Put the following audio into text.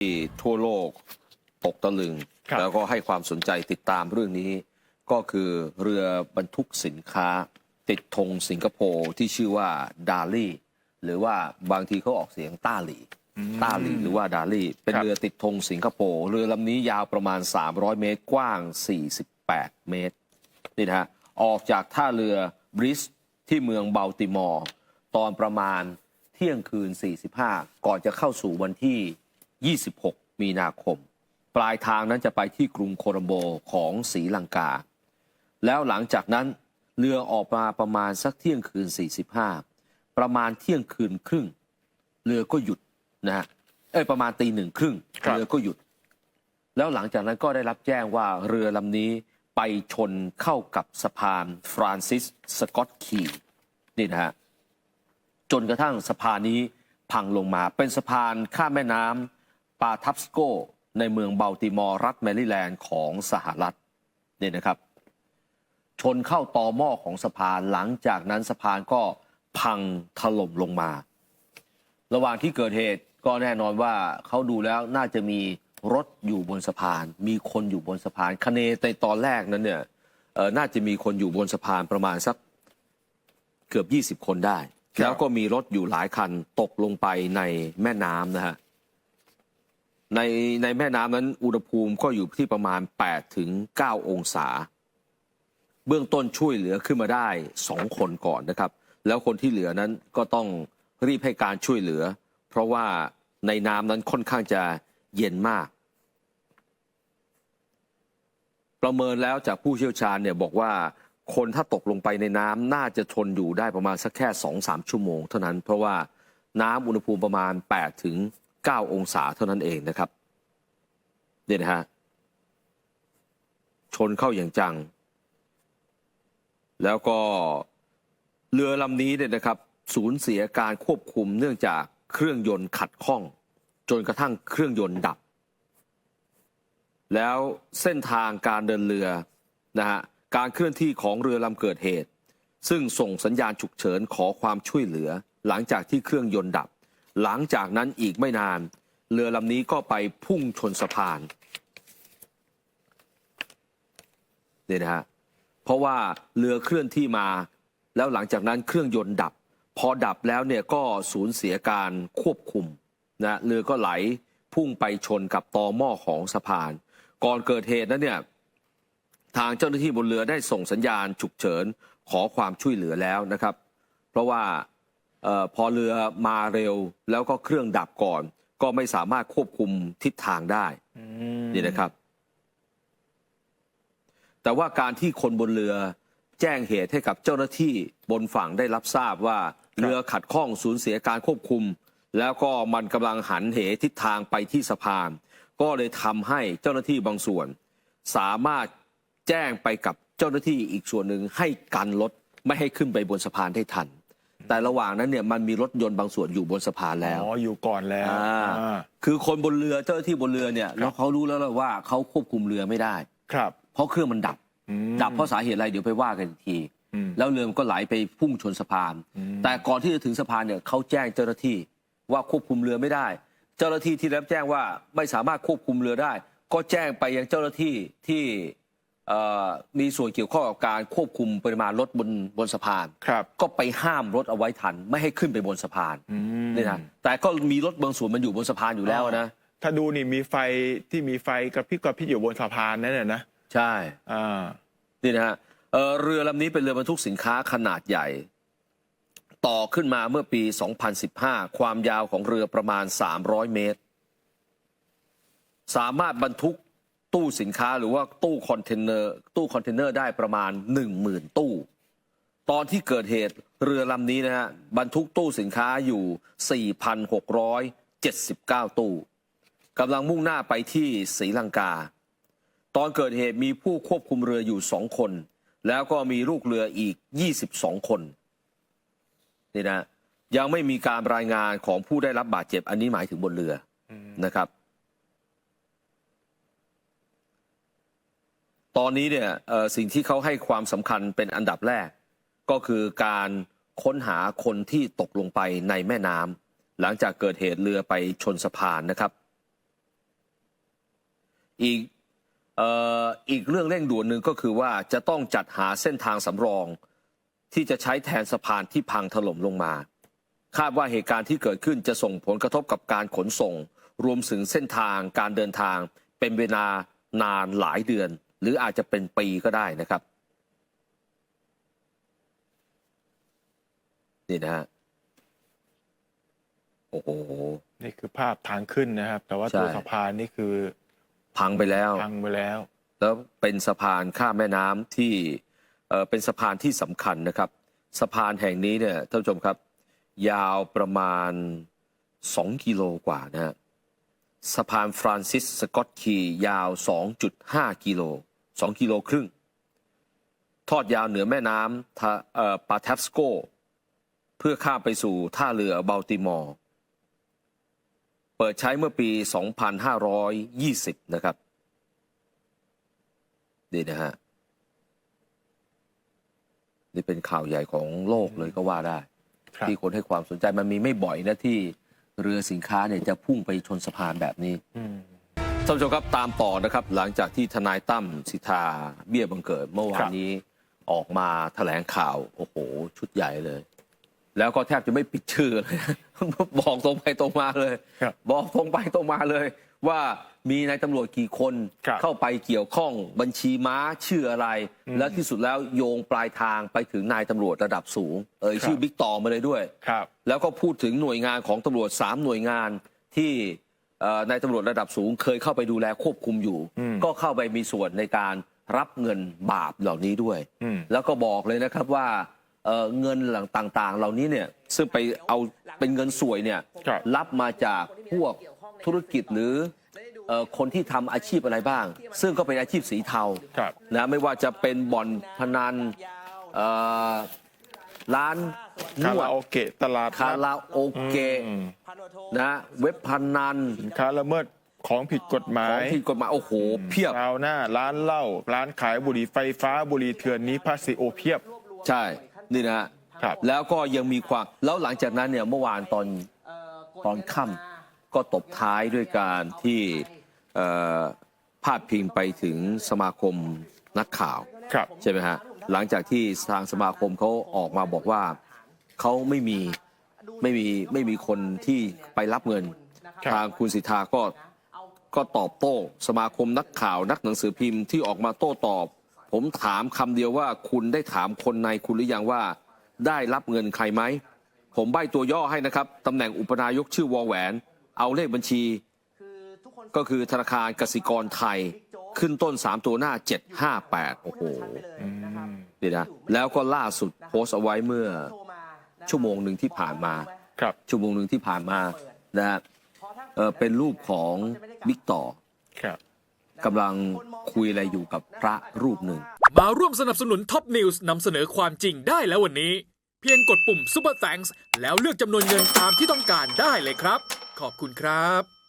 ที่ทั่วโลกตกตะลึง ครับ แล้วก็ให้ความสนใจติดตามเรื่องนี้ ก็คือเรือบรรทุกสินค้า ติดธงสิงคโปร์ที่ชื่อว่าดาลี่หรือว่าบางทีเขาออกเสียงต้าหลีต้าหลีหรือว่าดาลี่เป็นครับเรือติดธงสิงคโปร์เรือลำนี้ยาวประมาณ 300 เมตรกว้าง 48 เมตร นี่นะฮะออกจากท่าเรือบริสที่เมืองเบลติมอร์ ตอนประมาณเที่ยงคืน 45 ก่อนจะเข้าสู่วันที่ 26 มีนาคม ปลายทางนั้นจะไปที่กรุงโคลัมโบของศรีลังกา แล้วหลังจากนั้นเรือออกมาประมาณสักเที่ยงคืน 45 ประมาณเที่ยงคืนครึ่ง เรือก็หยุดนะฮะเอ้ยประมาณตีหนึ่งครึ่งครับเรือก็หยุด แล้วหลังจากนั้นก็ได้รับแจ้งว่าเรือลำนี้ไปชนเข้ากับสะพานฟรานซิสสกอตคีนี่นะฮะจนกระทั่งสะพานนี้พังลงมาเป็นสะพานข้ามแม่น้ำ ปาทับสโกในเมืองเบลติมอร์รัฐแมริแลนด์ของสหรัฐนี่นะครับ ชนเข้าต่อหม้อของสะพานหลังจากนั้นสะพานก็พังถล่มลงมา ระหว่างที่เกิดเหตุก็แน่นอนว่าเขาดูแล้วน่าจะมีรถอยู่บนสะพาน มีคนอยู่บนสะพานคเนในตอนแรกนั้นเนี่ยน่าจะมีคนอยู่บนสะพานประมาณสักเกือบ 20 คนได้ แล้วก็มีรถอยู่หลายคันตกลงไปในแม่น้ำนะฮะ ในในแม่น้ำนั้นอุณหภูมิก็อยู่ที่ประมาณ 8 ถึง 9 องศา เบื้องต้นช่วยเหลือขึ้นมาได้สองคนก่อนนะครับ แล้วคนที่เหลือนั้นก็ต้องรีบให้การช่วยเหลือ เพราะว่าในน้ำนั้นค่อนข้างจะเย็นมาก ประเมินแล้วจากผู้เชี่ยวชาญเนี่ยบอกว่าคนถ้าตกลงไปในน้ำน่าจะทนอยู่ได้ประมาณสักแค่สองสามชั่วโมง เท่านั้นเพราะว่าน้ำอุณหภูมิประมาณ 8 ถึง 9 องศาเท่านั้นเองนะครับเนี่ยนะฮะชนเข้าอย่างจัง แล้วก็เรือลำนี้เนี่ยนะครับสูญเสียการควบคุมเนื่องจากเครื่องยนต์ขัดข้อง จนกระทั่งเครื่องยนต์ดับ แล้วเส้นทางการเดินเรือนะฮะการเคลื่อนที่ของเรือลำเกิดเหตุ ซึ่งส่งสัญญาณฉุกเฉินขอความช่วยเหลือหลังจากที่เครื่องยนต์ดับ หลังจากนั้นอีกไม่นาน เรือลำนี้ก็ไปพุ่งชนสะพานเนี่ยนะฮะเพราะว่าเรือเคลื่อนที่มา แล้วหลังจากนั้นเครื่องยนต์ดับ พอดับแล้วเนี่ยก็สูญเสียการควบคุมนะเรือก็ไหลพุ่งไปชนกับตอหม้อของสะพาน ก่อนเกิดเหตุนั้นเนี่ยทางเจ้าหน้าที่บนเรือได้ส่งสัญญาณฉุกเฉินขอความช่วยเหลือแล้วนะครับ เพราะว่า พอเรือมาเร็วแล้วก็เครื่องดับก่อน ก็ไม่สามารถควบคุมทิศทางได้อืมนี่นะครับ แต่ว่าการที่คนบนเรือแจ้งเหตุให้กับเจ้าหน้าที่บนฝั่งได้รับทราบว่าเรือขัดข้องสูญเสียการควบคุม แล้วก็มันกำลังหันเหทิศทางไปที่สะพานก็เลยทำให้เจ้าหน้าที่บางส่วน สามารถแจ้งไปกับเจ้าหน้าที่อีกส่วนหนึ่งให้กันรถไม่ให้ขึ้นไปบนสะพานได้ทัน แต่ระหว่างนั้นเนี่ยมันมีรถยนต์บางส่วนอยู่บนสะพานแล้วอ๋ออยู่ก่อนแล้วอ่าอ่า คือคนบนเรือเจ้าหน้าที่บนเรือเนี่ยแล้วเขารู้แล้วแหละว่าเขาควบคุมเรือไม่ได้ ครับเพราะเครื่องมันดับ อืม ดับเพราะสาเหตุอะไรเดี๋ยวไปว่ากันอีกที อืมแล้วเรือมันก็ไหลไปพุ่งชนสะพานอืมแต่ก่อนที่จะถึงสะพานเนี่ยเขาแจ้งเจ้าหน้าที่ว่าควบคุมเรือไม่ได้ เจ้าหน้าที่ที่รับแจ้งว่าไม่สามารถควบคุมเรือได้ ก็แจ้งไปยังเจ้าหน้าที่ที่เอ่อ มีส่วนเกี่ยวข้องกับการควบคุมปริมาณรถบนบนสะพาน ครับ ก็ไปห้ามรถเอาไว้ทัน ไม่ให้ขึ้นไปบนสะพานอืม นี่นะแต่ก็มีรถบางส่วนมันอยู่บนสะพานอยู่แล้วนะ ถ้าดูนี่มีไฟที่มีไฟกระพริบกระพริบอยู่บนสะพานนั่นน่ะนะใช่ อ่า นี่นะฮะเอ่อเรือลำนี้เป็นเรือบรรทุกสินค้าขนาดใหญ่ ต่อขึ้นมาเมื่อปี 2015 ความยาวของเรือประมาณ 300 เมตร สามารถบรรทุก ตู้สินค้าหรือว่าตู้คอนเทนเนอร์ตู้คอนเทนเนอร์ได้ประมาณ 10,000 ตู้ ตอนที่เกิดเหตุเรือลำนี้นะฮะบรรทุกตู้สินค้าอยู่ 4,679 ตู้กำลังมุ่งหน้าไปที่ศรีลังกา ตอนเกิดเหตุมีผู้ควบคุมเรืออยู่สองคน แล้วก็มีลูกเรืออีก 22 คนนี่นะยังไม่มีการรายงานของผู้ได้รับบาดเจ็บอันนี้หมายถึงบนเรืออนะครับ ตอนนี้เนี่ยสิ่งที่เขาให้ความสำคัญเป็นอันดับแรก ก็คือการค้นหาคนที่ตกลงไปในแม่น้ำหลังจากเกิดเหตุเรือไปชนสะพานนะครับ อีกออีกเรื่องเร่งด่วนหนึ่งก็คือว่าจะต้องจัดหาเส้นทางสำรอง ที่จะใช้แทนสะพานที่พังถล่มลงมา คาดว่าเหตุการณ์ที่เกิดขึ้นจะส่งผลกระทบกับการขนส่ง รวมถึงเส้นทางการเดินทางเป็นเวลานานหลายเดือน หรืออาจจะเป็นปีก็ได้นะครับนี่นะฮะโอ้โห นี่คือภาพทางขึ้นนะครับ แต่ว่าใช่ตัวสะพานนี่คือพังไปแล้ว พังไปแล้ว แล้วเป็นสะพานข้ามแม่น้ำที่เอ่อเป็นสะพานที่สำคัญนะครับ สะพานแห่งนี้เนี่ยท่านผู้ชมครับ ยาวประมาณ 2 กิโลกว่านะฮะสะพานฟรานซิสสกอตคียาว 2.5 กิโล 2กิโลครึ่ง ทอดยาวเหนือแม่น้ำทาเอ่อปาทัฟสโก เพื่อข้ามไปสู่ท่าเรือบัลติมอร์ เปิดใช้เมื่อปี 2520 นะครับ นี่นะฮะ นี่เป็นข่าวใหญ่ของโลกเลยก็ว่าได้ครับที่คนให้ความสนใจมันมีไม่บ่อยนะที่เรือสินค้าเนี่ยจะพุ่งไปชนสะพานแบบนี้อืม ท่านผู้ชมครับตามต่อนะครับหลังจากที่ทนายตั้มสิทธาเบี้ยบังเกิดเมื่อวาครันบนี้ออกมาแถลงข่าว โอ้โห ชุดใหญ่เลย แล้วก็แทบจะไม่ปิดชื่อเลย บอกตรงไปตรงมาเลยครับบอกตรงไปตรงมาเลย ว่ามีนายตำรวจกี่คนครับเข้าไปเกี่ยวข้องบัญชีม้าชื่ออะไรอืมและที่สุดแล้วโยงปลายทางไปถึงนายตำรวจระดับสูง เอ่ยครับชื่อบิ๊กต่อมาเลยด้วยครับแล้วก็พูดถึงหน่วยงานของตำรวจสามหน่วยงานที่เอ่อ นายตำรวจระดับสูงเคยเข้าไปดูแลควบคุมอยู่อืมก็เข้าไปมีส่วนในการรับเงินบาปเหล่านี้ด้วยอืมแล้วก็บอกเลยนะครับว่าเอ่อเงินหลังต่างๆ เหล่านี้เนี่ยซึ่งไปเอาเป็นเงินสวยเนี่ยครับรับมาจากพวกธุรกิจหรือเอ่อคนที่ทำอาชีพอะไรบ้าง ซึ่งก็เป็นอาชีพสีเทาครับนะไม่ว่าจะเป็นบ่อนพนันเอ่อร้านนคาวดราโอเกะตลาดคาราโอเกะอืม นะเว็บพนันสินค้าละเมิดของผิดกฎหมาของยผิดกฎหมายโอ้โหเพียบ ราวหน้าร้านเหล้าร้านขายบุหรี่ไฟฟ้าบุหรี่เถื่อนนี้ภาษีโอเพียบ ใช่ นี่นะฮะครับ แล้วก็ยังมีความ แล้วหลังจากนั้นเนี่ยเมื่อวานตอนตอนค่ำก็ตบท้ายด้วยการที่เอ่อพาดพิงไปถึงสมาคมนักข่าว ครับ ใช่ไหมฮะ หลังจากที่ทางสมาคมเขาออกมาบอกว่าเขาไม่มี ไม่มีไม่มีคนที่ไปรับเงินครับทางคุณสิทธาก็ก็ตอบโต้ สมาคมนักข่าวนักหนังสือพิมพ์ที่ออกมาโต้ตอบ ผมถามคำเดียวว่าคุณได้ถามคนในคุณหรือยังว่า ได้รับเงินใครไหม ผมใบตัวย่อให้นะครับตำแหน่งอุปนายกชื่อวอแหวน เอาเลขบัญชี ก็คือธนาคารกสิกรไทยขึ้นต้น 3 ตัวหน้า 758 โอ้โหอืมนี่นะแล้วก็ล่าสุดโพสต์เอาไว้เมื่อ ชั่วโมงหนึ่งที่ผ่านมา ครับ ชั่วโมงหนึ่งที่ผ่านมานะฮะเอ่อเป็นรูปของบิ๊กต่อครับ กำลังคุยอะไรอยู่กับพระรูปหนึ่ง มาร่วมสนับสนุนท็อปนิวส์นำเสนอความจริงได้แล้ววันนี้ เพียงกดปุ่ม Super Thanks แล้วเลือกจำนวนเงินตามที่ต้องการได้เลยครับ ขอบคุณครับ